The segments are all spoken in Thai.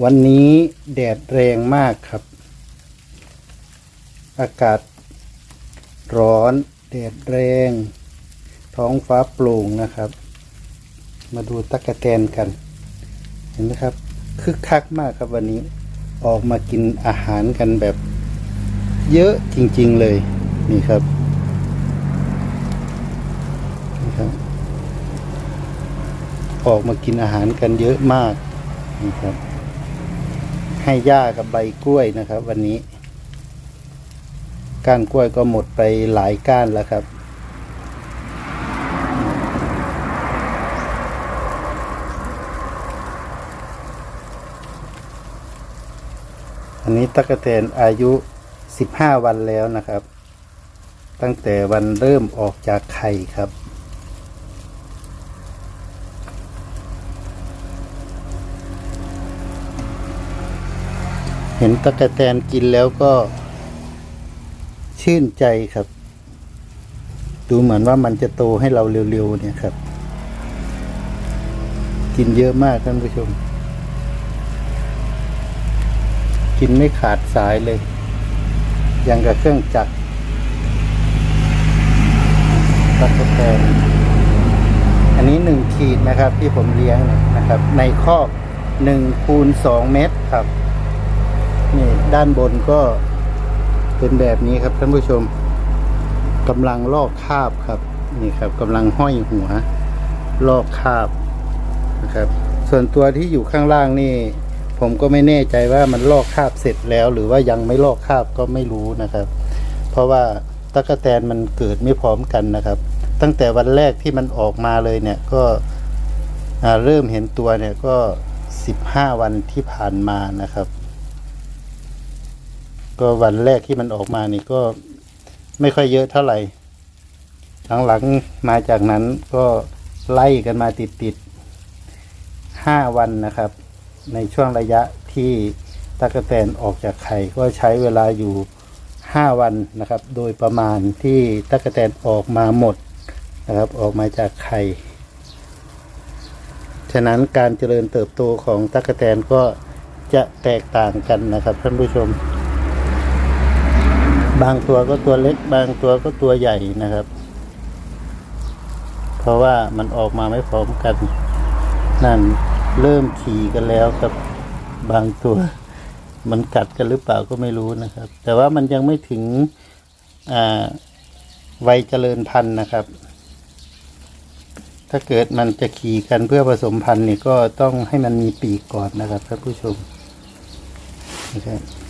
วันนี้แดดแรงมากครับ อากาศร้อนแดดแรง ท้องฟ้าโปร่งนะครับ มาดูตั๊กแตนกัน เห็นไหมครับคึกคักมากครับวันนี้ออกมากินอาหารกันแบบ เยอะจริงๆเลยนี่ครับนี่ครับ ออกมากินอาหารกันเยอะมากนะครับ ให้หญ้ากับใบกล้วยนะครับ วันนี้ ก้านกล้วยก็หมดไปหลายก้านแล้วครับอันนี้ตะกะแตนอายุ 15 วันแล้วนะครับ ตั้งแต่วันเริ่มออกจากไข่ครับ เห็นตะกะแตนกินแล้วก็ ชื่นใจครับ ดูเหมือนว่ามันจะโตให้เราเร็วๆเนี่ยครับ กินเยอะมากท่านผู้ชม กินไม่ขาดสายเลย ยังกับเครื่องจักรตะกะแตนอันนี้หนึ่งขีดนะครับ ที่ผมเลี้ยงนะครับ ในคอกหนึ่งคูณสองเมตรครับ นี่ด้านบนก็เป็นแบบนี้ครับท่านผู้ชมกำลังลอกคราบครับ นี่ครับกำลังห้อยหัว ลอกคราบนะครับ ส่วนตัวที่อยู่ข้างล่างนี่ ผมก็ไม่แน่ใจว่ามันลอกคราบเสร็จแล้ว หรือว่ายังไม่ลอกคราบก็ไม่รู้นะครับ เพราะว่าตะกแตนมันเกิดไม่พร้อมกันนะครับ ตั้งแต่วันแรกที่มันออกมาเลยเนี่ยก็เริ่มเห็นตัวเนี่ยก็สิบห้าวันที่ผ่านมานะครับ ก็วันแรกที่มันออกมานี่ก็ไม่ค่อยเยอะเท่าไหร่ หลังๆมาจากนั้นก็ไล่กันมาติดๆห้าวันนะครับ ในช่วงระยะที่ตะกแตนออกจากไข่ก็ใช้เวลาอยู่ห้าวันนะครับ โดยประมาณที่ตะกแตนออกมาหมดนะครับ ออกมาจากไข่ฉะนั้นการเจริญเติบโตของตะกแตนก็จะแตกต่างกันนะครับท่านผู้ชม บางตัวก็ตัวเล็ก บางตัวก็ตัวใหญ่นะครับ เพราะว่ามันออกมาไม่พร้อมกัน นั่นเริ่มขี่กันแล้วกับบางตัว มันกัดกันหรือเปล่าก็ไม่รู้นะครับ แต่ว่ามันยังไม่ถึงวัยเจริญพันธุ์นะครับ ถ้าเกิดมันจะขี่กันเพื่อผสมพันธุ์นี่ก็ต้องให้มันมีปีกก่อนนะครับท่านผู้ชมนะครับ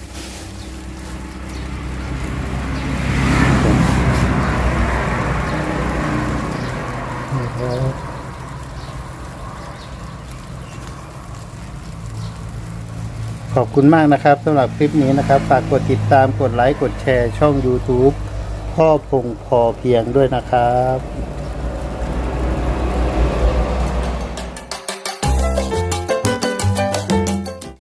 ขอบคุณมากนะครับสำหรับคลิปนี้นะครับ ฝากกดติดตามกดไลค์ กดแชร์ช่อง YouTube พ่อพงพอเพียงด้วยนะครับ